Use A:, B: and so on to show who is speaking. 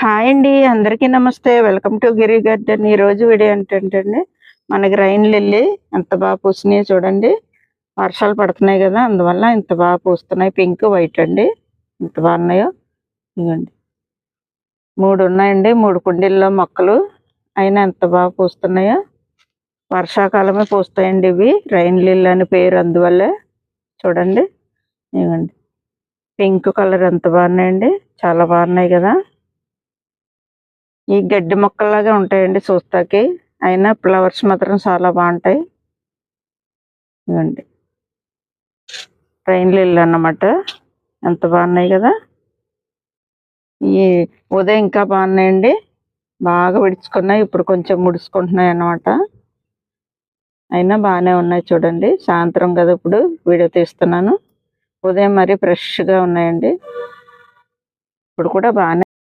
A: Hi అండి అందరికీ నమస్తే. Welcome to Giri garden. ఈ రోజు వీడియో ఏంటంటే మనకి రైన్ లిల్లీ ఎంత బాగా పూసినాయి చూడండి. వర్షాలు పడుతున్నాయి కదా అందువల్ల ఇంత బాగా పూస్తున్నాయి. పింక్ వైట్ అండి. ఎంత బాగున్నాయో ఇవ్వండి మూడు ఉన్నాయండి మూడు కుండీల్లో మొక్కలు. అయినా ఎంత బాగా పూస్తున్నాయో. వర్షాకాలమే పూస్తాయండి ఇవి. రైన్ లిల్లీ అని పేరు అందువల్లే. చూడండి ఇవ్వండి పింక్ కలర్ ఎంత బాగున్నాయండి. చాలా బాగున్నాయి కదా. ఈ గడ్డి మొక్కల్లాగా ఉంటాయండి చూస్తాకి. అయినా ఫ్లవర్స్ మాత్రం చాలా బాగుంటాయి. ఇవ్వండి ట్రైన్ అన్నమాట. ఎంత బాగున్నాయి కదా. ఈ ఉదయం ఇంకా బాగున్నాయండి. బాగా విడుచుకున్నాయి. ఇప్పుడు కొంచెం ముడుచుకుంటున్నాయి అన్నమాట. అయినా బాగానే ఉన్నాయి చూడండి. సాయంత్రం కదా ఇప్పుడు వీడియో తీస్తున్నాను. ఉదయం మరి ఫ్రెష్గా ఉన్నాయండి. ఇప్పుడు కూడా బాగానే